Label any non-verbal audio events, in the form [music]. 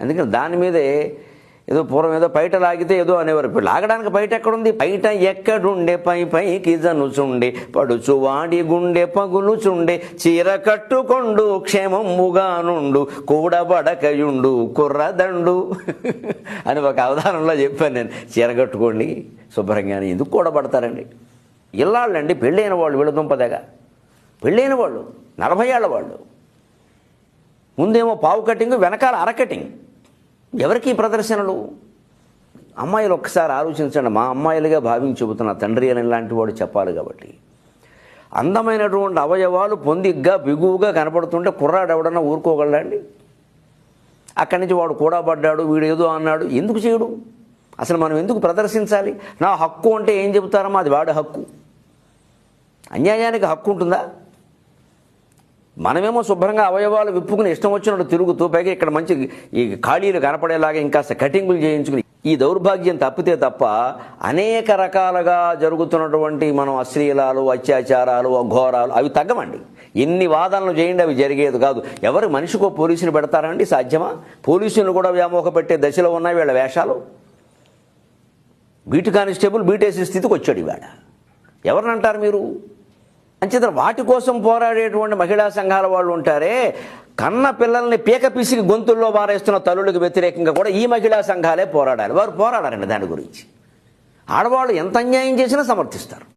అందుకని దాని మీదే ఏదో పూర్వం ఏదో బయట లాగితే ఏదో అనేవారు. ఇప్పుడు లాగడానికి బయట ఎక్కడుంది? బయట ఎక్కడుండే? పై పైకి జనుచుండే పడుచు వాడి గుండె పగులుచుండే చీర కట్టుకొండు క్షేమముగా నుండు కూడబడకయుండు కుర్రదండు. [laughs] అని ఒక అవధానంలో చెప్పాను నేను. చీర కట్టుకోండి శుభ్రంగా అని ఎందుకు కూడబడతారండి? ఇల్లాళ్ళండి పెళ్ళైన వాళ్ళు వీళ్ళ దుంపదగా. పెళ్ళైన వాళ్ళు నలభై ఏళ్ళ వాళ్ళు. ముందేమో పావు కటింగ్ వెనకాల అర కటింగ్. ఎవరికి ప్రదర్శనలు? అమ్మాయిలు ఒక్కసారి ఆలోచించండి. మా అమ్మాయిలుగా భావించి చెబుతున్న తండ్రి అని ఇలాంటి వాడు చెప్పాలి కాబట్టి. అందమైనటువంటి అవయవాలు పొందిగ్గా బిగువుగా కనపడుతుంటే కుర్రాడు ఎవడన్నా ఊరుకోగలడండి అక్కడి నుంచి వాడు కూడా పడ్డాడు వీడు ఏదో అన్నాడు. ఎందుకు చేయడు? అసలు మనం ఎందుకు ప్రదర్శించాలి? నా హక్కు అంటే ఏం చెబుతారమ్మా? అది వాడి హక్కు. అన్యాయానికి హక్కు ఉంటుందా? మనమేమో శుభ్రంగా అవయవాలు విప్పుకుని ఇష్టం వచ్చినట్టు తిరుగుతూ పైగా ఇక్కడ మంచి ఈ ఖాళీలు కనపడేలాగా ఇంకా కటింగులు చేయించుకుని ఈ దౌర్భాగ్యం తప్పితే తప్ప అనేక రకాలుగా జరుగుతున్నటువంటి మనం అశ్లీలాలు అత్యాచారాలు అఘోరాలు అవి తగ్గమండి. ఎన్ని వాదనలు చేయండి అవి జరిగేది కాదు. ఎవరు మనిషికో పోలీసుని పెడతారండి? సాధ్యమా? పోలీసులు కూడా వ్యామోహ పెట్టే దశలో ఉన్నాయి వీళ్ళ వేషాలు. బీటు కానిస్టేబుల్ బీటేసే స్థితికి వచ్చాడు ఇవాడ ఎవరిని అంటారు మీరు? అంచేత వాటి కోసం పోరాడేటువంటి మహిళా సంఘాల వాళ్ళు ఉంటారే కన్న పిల్లల్ని పీక పిసికి గొంతుల్లో బారేస్తున్న తల్లులకు వ్యతిరేకంగా కూడా ఈ మహిళా సంఘాలే పోరాడాలి. వారు పోరాడారండి దాని గురించి. ఆడవాళ్ళు ఎంత అన్యాయం చేసినా సమర్థిస్తారు.